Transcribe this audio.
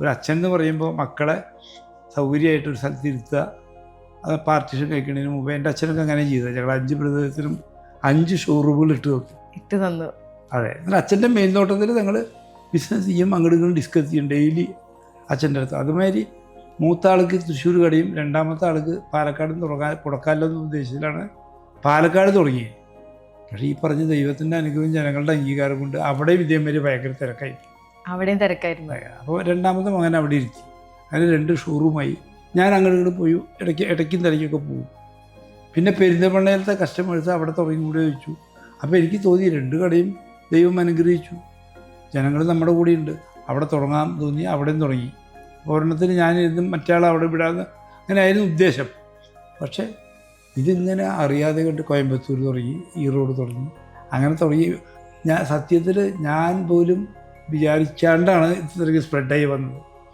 ഒരു അച്ഛൻ എന്ന് പറയുമ്പോൾ മക്കളെ സൗകര്യമായിട്ട് ഒരു സ്ഥലത്ത് ഇരുത്തുക. അത് പാർട്ടിഷൻ കഴിക്കുന്നതിന് മുമ്പ് എന്റെ അച്ഛനൊക്കെ അങ്ങനെ ചെയ്തത് ഞങ്ങൾ അഞ്ച് പ്രദേശത്തിനും അഞ്ച് ഷോറൂമുകൾ ഇട്ട് നോക്കി ഇട്ട് തന്നു. അതെ. എന്നാൽ അച്ഛന്റെ മേൽനോട്ടത്തിൽ ഞങ്ങൾ ബിസിനസ് ചെയ്യും. അങ്ങോട്ടും ഇങ്ങോട്ടും ഡിസ്കസ് ചെയ്യും. ഡെയിലി അച്ഛന്റെ അടുത്ത്. അതുമാതിരി മൂത്ത ആൾക്ക് തൃശ്ശൂർ കടയും രണ്ടാമത്തെ ആൾക്ക് പാലക്കാട് തുടങ്ങാൻ പുടക്കാലോ എന്ന ഉദ്ദേശത്തിലാണ് പാലക്കാട് തുടങ്ങിയത്. പക്ഷേ ഈ പറഞ്ഞ ദൈവത്തിന്റെ അനുഗ്രഹം ജനങ്ങളുടെ അംഗീകാരം കൊണ്ട് അവിടെയും ഇതേമാതിരി ഭയങ്കര തിരക്കായി അവിടെയും തിരക്കായിരുന്നു. അപ്പോൾ രണ്ടാമത്തെ മകൻ അവിടെ ഇരിക്കും. അതിന് രണ്ട് ഷോറൂമായി. ഞാൻ അങ്ങോട്ട് പോയി ഇടയ്ക്ക് ഇടയ്ക്കും തിരക്കൊക്കെ പോകും. പിന്നെ പെരിന്തമണ്ണയിലത്തെ കസ്റ്റമേഴ്സ് അവിടെ തുടങ്ങി കൂടെ ചോദിച്ചു. അപ്പോൾ എനിക്ക് തോന്നി രണ്ട് കടയും ദൈവം അനുഗ്രഹിച്ചു. ജനങ്ങൾ നമ്മുടെ കൂടെയുണ്ട്. അവിടെ തുടങ്ങാൻ തോന്നി അവിടെയും തുടങ്ങി. ഒരെണ്ണത്തിന് ഞാനിരുന്ന് മറ്റേ അവിടെ വിടാതെ അങ്ങനെ ആയിരുന്നു ഉദ്ദേശം. പക്ഷേ ഇതിങ്ങനെ അറിയാതെ കണ്ട് കോയമ്പത്തൂർ തുടങ്ങി ഈറോഡ് തുടങ്ങി. അങ്ങനെ തുടങ്ങി. ഞാൻ സത്യത്തിൽ ഞാൻ പോലും വിചാരിക്കാണ്ടാണ് ഇത്രയ്ക്ക് സ്പ്രെഡായി വന്നത്.